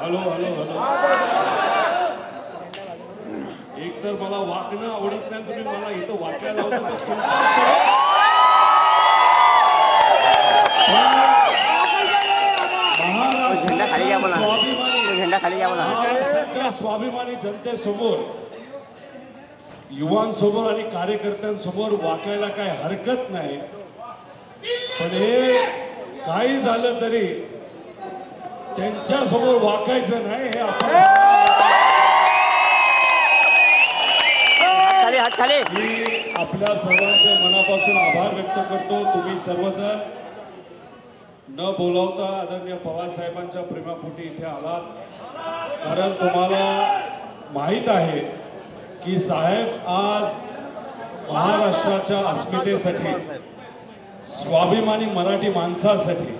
Hello hello hello. एक तर मला वाकणं आवडत नाही तुम्ही मला इथं. महाराष्ट्राच्या स्वाभिमानी जनतेसमोर युवांसमोर आणि कार्यकर्त्यांसमोर वाकायला काय हरकत नाही. पण हे काही झालं तरी त्यांच्यासमोर वाकायचं नाही हे आपण मी आपल्या सर्वांचे मनापासून आभार व्यक्त करतो. तुम्ही सर्वजण न बोलावता आदरणीय पवार साहेबांच्या प्रेमापोटी इथे आलात. कारण तुम्हाला माहीत आहे की साहेब आज महाराष्ट्राच्या अस्मितेसाठी स्वाभिमानी मराठी माणसासाठी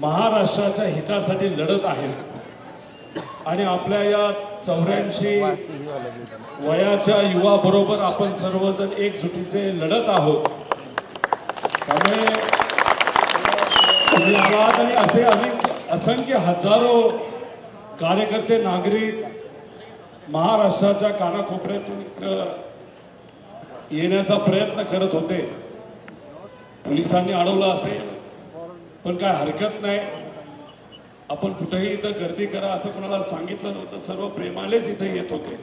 महाराष्ट्राच्या हितासाठी लढत आहेत आणि आपल्या या चौऱ्याऐंशी वयाच्या युवाबरोबर आपण सर्वजण एकजुटीचे लढत आहोत. त्यामुळे तुम्ही आलात आणि असे अनेक असंख्य हजारो कार्यकर्ते नागरिक महाराष्ट्राच्या कानाकोपऱ्यातून येण्याचा प्रयत्न करत होते. पोलिसांनी अडवलं असेल. पण काय हरकत नाही. आपण कुठेही इथं गर्दी करा असं कोणाला सांगितलं नव्हतं. सर्व प्रेमानेच इथे येत होते.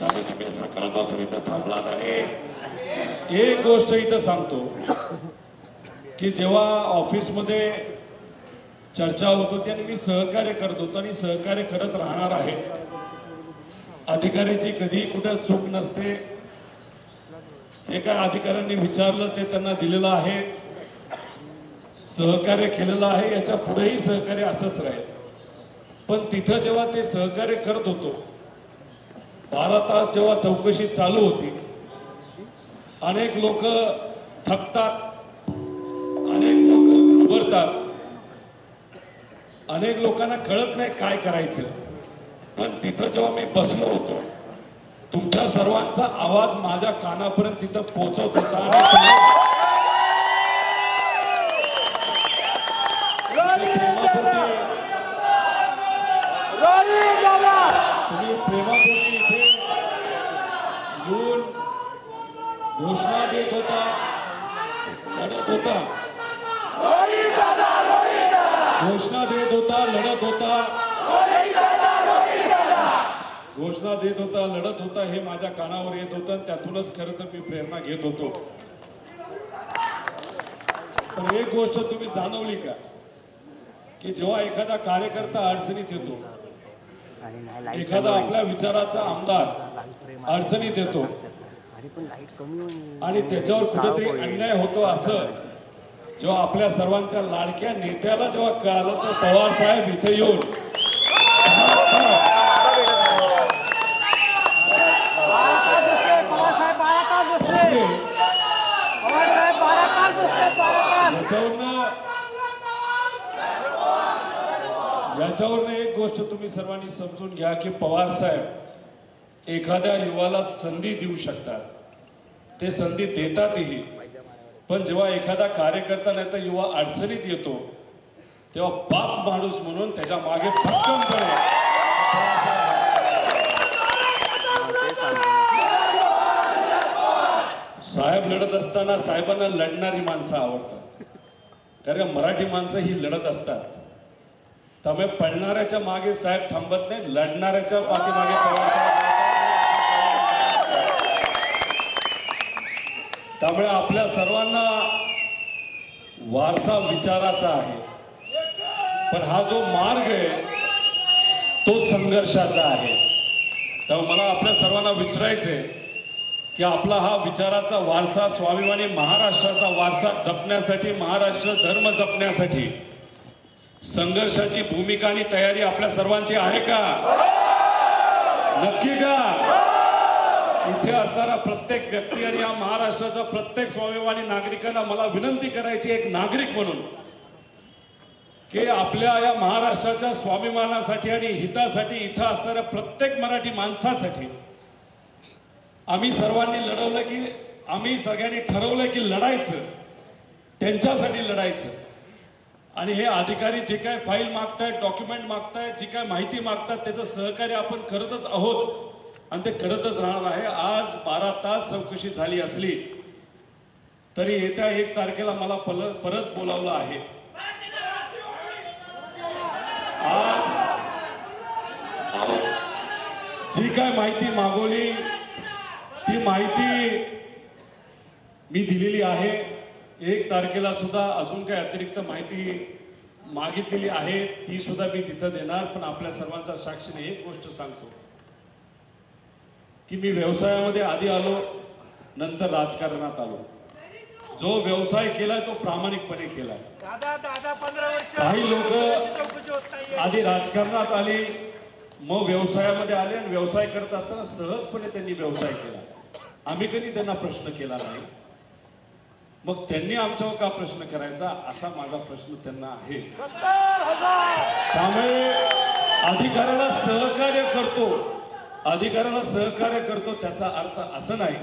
तुम्ही सकाळपासून इथं थांबला नाही एक गोष्ट इथं सांगतो की जेव्हा ऑफिसमध्ये चर्चा होत होती आणि मी सहकार्य करत होतो आणि सहकार्य करत राहणार आहे अधिकाऱ्याची कधीही कुठं चूक नसते जे काय अधिकाऱ्यांनी विचारलं ते त्यांना दिलेलं आहे. सहकार्य केलेलं आहे याच्या पुढेही सहकार्य असंच राहील. पण तिथं जेव्हा ते सहकार्य करत होतो बारा तास जेव्हा चौकशी चालू होती अनेक लोक थकतात अनेक लोक घाबरतात अनेक लोकांना कळत नाही काय करायचं. पण तिथं जेव्हा मी बसलो होतो तुमच्या सर्वांचा आवाज माझ्या कानापर्यंत तिथं पोहोचत होता तुम्ही- प्रेमापूर्वी इथे येऊन घोषणा देत होता. लढत होता. घोषणा देत होता लढत होता. घोषणा देत होता लढत होता हे माझ्या कानावर येत होतं त्यातूनच खरं तर मी प्रेरणा घेत होतो. पण एक गोष्ट तुम्ही जाणवली का? की जेव्हा एखादा कार्यकर्ता अडचणीत येतो एखादा आपल्या विचाराचा आमदार अडचणीत येतो आणि त्याच्यावर कुठेतरी अन्याय होतो असं जेव्हा आपल्या सर्वांच्या लाडक्या नेत्याला जेव्हा कळालं तर पवार साहेब इथे येऊन याच्यावरनं याच्यावरनं एक गोष्ट तुम्ही सर्वांनी समजून घ्या की पवार साहेब एखाद्या युवाला संधी देऊ शकतात. ते संधी देतातही. पण जेव्हा एखादा कार्यकर्ता नाही तर युवा अडचणीत येतो तेव्हा बाप माणूस म्हणून त्याच्यामागे भक्कमपणे साहेब लढत असताना साहेबांना लढणारी माणसं आवडतात. कारण मराठी माणसं ही लढत असतात. त्यामुळे पळणाऱ्याच्या मागे साहेब थांबत नाही लढणाऱ्याच्या पाठीमागे त्यामुळे आपल्या सर्वांना वारसा विचाराचा आहे. पण हा जो मार्ग आहे तो संघर्षाचा आहे. त्यामुळे मला आपल्या सर्वांना विचारायचंय की आपला हा विचाराचा वारसा स्वाभिमानी महाराष्ट्राचा वारसा जपण्यासाठी महाराष्ट्र धर्म जपण्यासाठी संघर्षाची भूमिका आणि तयारी आपल्या सर्वांची आहे का? नक्की का? इथे असणारा प्रत्येक व्यक्ती आणि या महाराष्ट्राच्या प्रत्येक स्वाभिमानी नागरिकांना मला विनंती करायची एक नागरिक म्हणून की आपल्या या महाराष्ट्राच्या स्वाभिमानासाठी आणि हितासाठी इथं असणाऱ्या प्रत्येक मराठी माणसासाठी आम्ही सर्वांनी लढवलं की आम्ही सगळ्यांनी ठरवलं की लढायचं. त्यांच्यासाठी लढायचं. आणि हे अधिकारी जे काय फाईल मागतायत डॉक्युमेंट मागतायत जी काय माहिती मागतात त्याचं सहकार्य आपण करतच आहोत. आणि ते करतच राहणार आहे. आज बारा तास चौकशी झाली असली तरी येत्या एक तारखेला मला परत बोलावलं आहे. आज जी काय माहिती मागवली ती माहिती मी दिलेली आहे. एक तारखेला सुद्धा अजून काही अतिरिक्त माहिती मागितलेली आहे ती सुद्धा मी तिथं देणार पण आपल्या सर्वांच्या साक्षीने एक गोष्ट सांगतो की मी व्यवसायामध्ये आधी आलो नंतर राजकारणात आलो. जो व्यवसाय केलाय तो प्रामाणिकपणे केलाय. काही लोक आधी राजकारणात आली मग व्यवसायामध्ये आले आणि व्यवसाय करत असताना सहजपणे त्यांनी व्यवसाय केला. आम्ही कधी त्यांना प्रश्न केला नाही. मग त्यांनी आमच्यावर का प्रश्न करायचा? असा माझा प्रश्न त्यांना आहे. त्यामुळे अधिकाऱ्याला सहकार्य करतो. अधिकाऱ्याला सहकार्य करतो त्याचा अर्थ असं नाही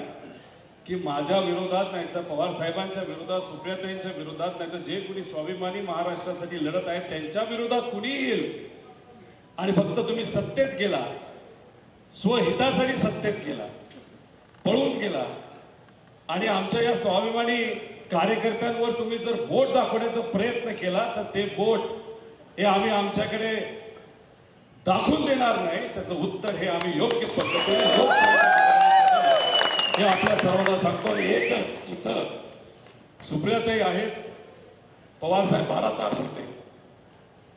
की माझ्या विरोधात नाही तर पवार साहेबांच्या विरोधात सुप्रियाताईंच्या विरोधात नाही तर जे कुणी स्वाभिमानी महाराष्ट्रासाठी लढत आहेत त्यांच्या विरोधात कुणी येईल? आणि फक्त तुम्ही सत्तेत गेला स्वहितासाठी सत्तेत गेला. केला. आणि आमच्या या स्वाभिमानी कार्यकर्त्यांवर तुम्ही जर बोट दाखवण्याचा प्रयत्न केला तर ते बोट हे आम्ही आमच्याकडे दाखवून देणार नाही. त्याचं उत्तर हे आम्ही योग्य पद्धतीने हे आपल्या सर्वांना सांगतो. आणि एकच इथं सुप्रियाताई आहेत. पवारसाहेब भारत तास होते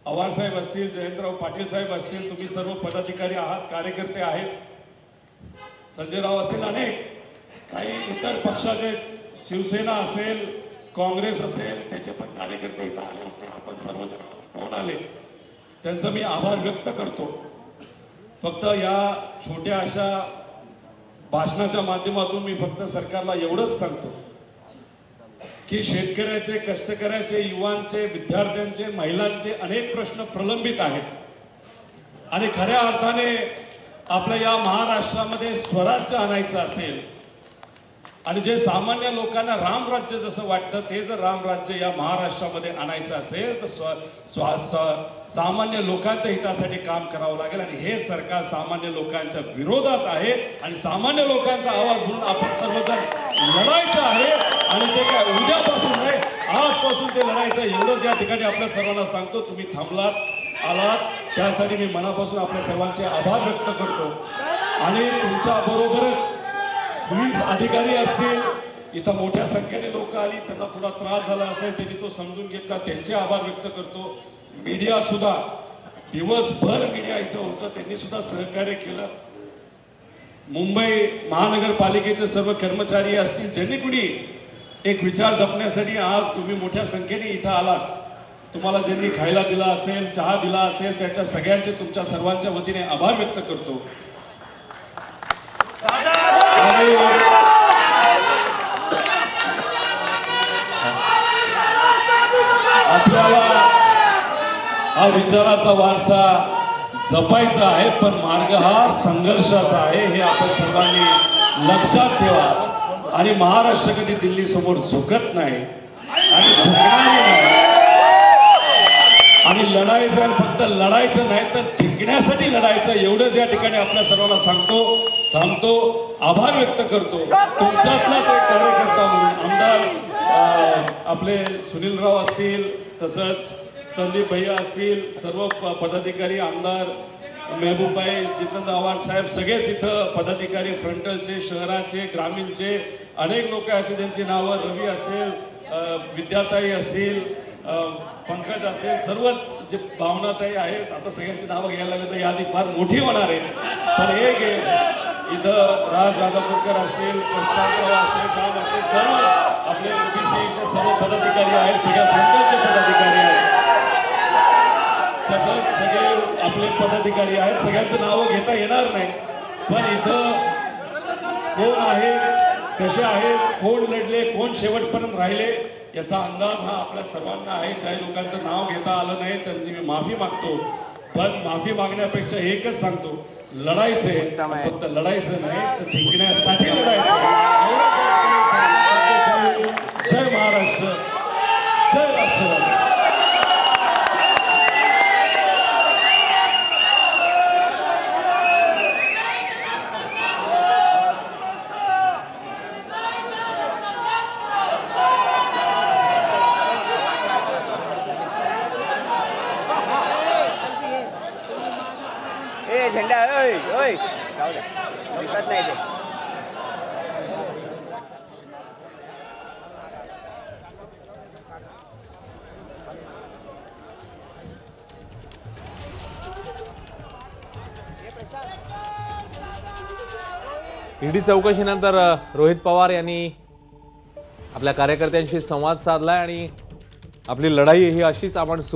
पवारसाहेब असतील जयंतराव पाटील साहेब असतील तुम्ही सर्व पदाधिकारी आहात कार्यकर्ते आहेत. संजयराव असतील अनेक. काही इतर पक्षाचे शिवसेना असेल काँग्रेस असेल त्याचे पण कार्यकर्ते इथं आले होते. आपण सर्वजण कोण आले. त्यांचा मी आभार व्यक्त करतो. फक्त या छोट्या अशा भाषणाच्या माध्यमातून मी फक्त सरकारला एवढंच सांगतो की शेतकऱ्याचे कष्टकऱ्याचे युवांचे विद्यार्थ्यांचे महिलांचे अनेक प्रश्न प्रलंबित आहेत. आणि खऱ्या अर्थाने आपल्या या महाराष्ट्रामध्ये स्वराज्य आणायचं असेल आणि जे सामान्य लोकांना रामराज्य जसं वाटतं ते जर रामराज्य या महाराष्ट्रामध्ये आणायचं असेल तर स्व स्वा- सामान्य लोकांच्या हितासाठी काम करावं लागेल. आणि हे सरकार सामान्य लोकांच्या विरोधात आहे आणि सामान्य लोकांचा आवाज म्हणून आपण सर्वजण लढायचं आहे. आणि ते काय उद्यापासून नाही आजपासून ते लढायचं एवढंच या ठिकाणी आपल्या सर्वांना सांगतो तुम्ही थांबलात आलात. त्यासाठी मी मनापासून आपल्या सर्वांचे आभार व्यक्त करतो. आणि तुमच्या बरोबरच पोलीस अधिकारी असतील इथं मोठ्या संख्येने लोक आली त्यांना थोडा त्रास झाला असेल त्यांनी तो समजून घेतला त्यांचे आभार व्यक्त करतो. मीडिया सुद्धा दिवसभर मीडिया इथं होतं त्यांनी सुद्धा सहकार्य केलं. मुंबई महानगरपालिकेचे सर्व कर्मचारी असतील ज्यांनी कुणी एक विचार जपण्यासाठी आज तुम्ही मोठ्या संख्येने इथं आलात. तुम्हाला ज्यांनी खायला दिला असेल चहा दिला असेल त्याच्या सगळ्यांचे तुमच्या सर्वांच्या वतीने आभार व्यक्त करतो. हा विचाराचा वारसा जपायचा आहे पण मार्ग हा संघर्षाचा आहे हे आपण सर्वांनी लक्षात ठेवा. आणि महाराष्ट्र कधी दिल्ली समोर झुकत नाही आणि झुकणारही नाही. आणि लढायचं फक्त लढायचं नाही तर जिंकण्यासाठी लढायचं एवढंच या ठिकाणी आपल्या सर्वांना सांगतो थांबतो आभार व्यक्त करतो. तुमच्यातलाच एक कार्यकर्ता म्हणून आमदार आपले सुनीलराव असतील तसंच संदीप भैया असतील सर्व प- पदाधिकारी आमदार मेहबूबाई जितेंद्र आव्हाड साहेब सगळेच इथं पदाधिकारी फ्रंटलचे शहराचे ग्रामीणचे अनेक लोक असे ज्यांची नावं रवी असेल विद्याताई असतील पंकज असेल सर्वच जे भावनाताई आहेत आता सगळ्यांची नावं घ्यायला लागली तर यादी फार मोठी होणार आहे. पण एक आहे इथं राज राधापूरकर असतील प्रशांतराव असतील श्याम असतील सर्व आपले ओबीसीचे सर्व पदाधिकारी आहेत सगळ्या फ्रंटलचे पदाधिकारी आहेत. आपले पदाधिकारी आहेत. सगळ्यांची नावं घेता येणार नाही. पण इथं कोण आहेत कसे आहेत कोण लढले कोण शेवटपर्यंत राहिले याचा अंदाज हा आपल्या सर्वांना आहे. काही लोकांचं नाव घेता आलं नाही त्यांची मी माफी मागतो. पण माफी मागण्यापेक्षा एकच सांगतो लढायचंय. आहे. फक्त लढायचं नाही तर जिंकण्यासाठी लढायचं. ईडी चौकशीनंतर रोहित पवार यांनी आपल्या कार्यकर्त्यांशी संवाद साधलाय आणि आपली लढाई ही अशीच आपण सुरू